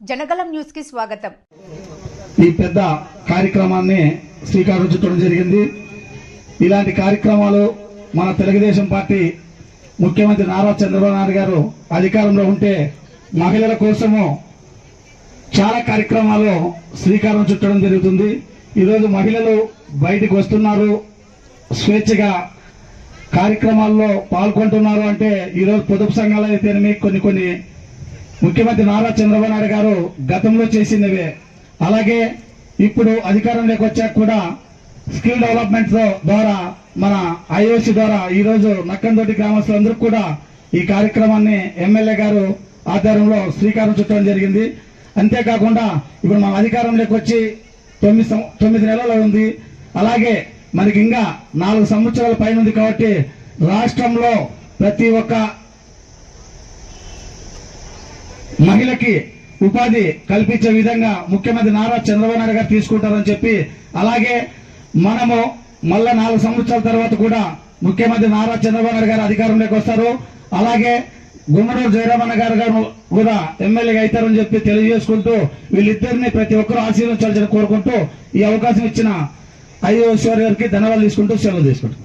జనగలం న్యూస్కి స్వాగతం. ఈ పెద్ద కార్యక్రమాన్ని శ్రీకారం చుట్టడం జరిగింది. ఇలాంటి కార్యక్రమాలు మన తెలుగుదేశం పార్టీ ముఖ్యమంత్రి నారా చంద్రబాబు నాయుడు గారు అధికారంలో ఉంటే మహిళల కోసము చాలా కార్యక్రమాలు శ్రీకారం చుట్టడం జరుగుతుంది. ఈరోజు మహిళలు బయటికి వస్తున్నారు. స్వేచ్ఛగా కార్యక్రమాల్లో పాల్గొంటున్నారు అంటే ఈరోజు పొదుపు సంఘాలు అయితేనేమి కొన్ని కొన్ని ముఖ్యమంత్రి నారా చంద్రబాబు నాయుడు గారు గతంలో చేసినవే. అలాగే ఇప్పుడు అధికారంలోకి వచ్చాక కూడా స్కిల్ డెవలప్మెంట్ ద్వారా మన ఐఓసి ద్వారా ఈరోజు నక్కందోటి గ్రామస్తులందరూ కూడా ఈ కార్యక్రమాన్ని ఎమ్మెల్యే గారు ఆధ్వర్యంలో శ్రీకారం చుట్టడం జరిగింది. అంతేకాకుండా ఇప్పుడు మన అధికారంలోకి వచ్చి తొమ్మిది తొమ్మిది నెలలు ఉంది. అలాగే మనకి ఇంకా నాలుగు సంవత్సరాల పైన ఉంది కాబట్టి రాష్ట్రంలో ప్రతి ఒక్క మహిళకి ఉపాధి కల్పించే విధంగా ముఖ్యమంత్రి నారా చంద్రబాబు నాయుడు గారు తీసుకుంటారని చెప్పి అలాగే మనము మళ్ళా నాలుగు సంవత్సరాల తర్వాత కూడా ముఖ్యమంత్రి నారా చంద్రబాబు నాయుడు గారు అధికారంలోకి వస్తారు. అలాగే గుమ్మడూరు జయరామన్న గారు గారు కూడా ఎమ్మెల్యేగా అవుతారని చెప్పి తెలియజేసుకుంటూ వీళ్ళిద్దరిని ప్రతి ఒక్కరూ ఆశీర్వదించాలని కోరుకుంటూ ఈ అవకాశం ఇచ్చిన ఐదు గారికి ధన్యవాదాలు తీసుకుంటూ సెలవు తీసుకుంటాం